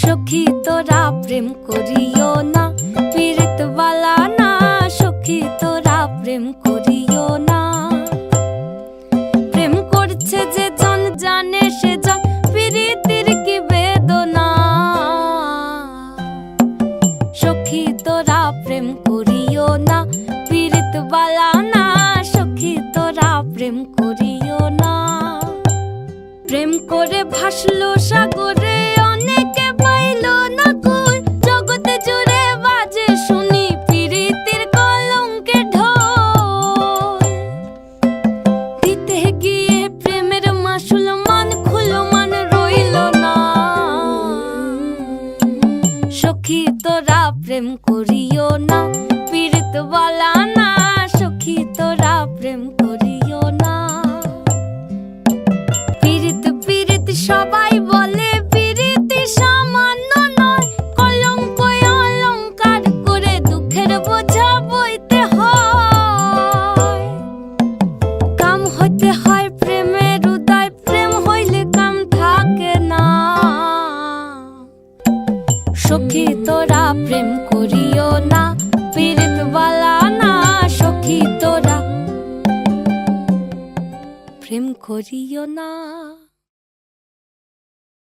সখী তোরা প্রেম করিও না পীড়িত বালা না। সখী তোরা প্রেম করিও না। প্রেম করছে যে জন জানে সে জন, পীড়িতির কি বেদনা। সখী তোরা প্রেম প্রেম করিও না। প্রেম করে ভাসলো সাগরে, অনেকে পাইল না কই জগতে জুড়ে বাজে শুনি প্রীতির কলঙ্কে ঢোল। দিতে গিয়ে প্রেমের মাসুল মান খুলো মান রইল না। সখী তোরা প্রেম করিও না পীড়িত বলা না। বোঝা বইতে হয়। কাম হইতে হয় প্রেমের উদয়, প্রেম হইলে কাম থাকে না। সখী তোরা প্রেম করিও না পীড়িত না, সখী তোরা প্রেম করিও না।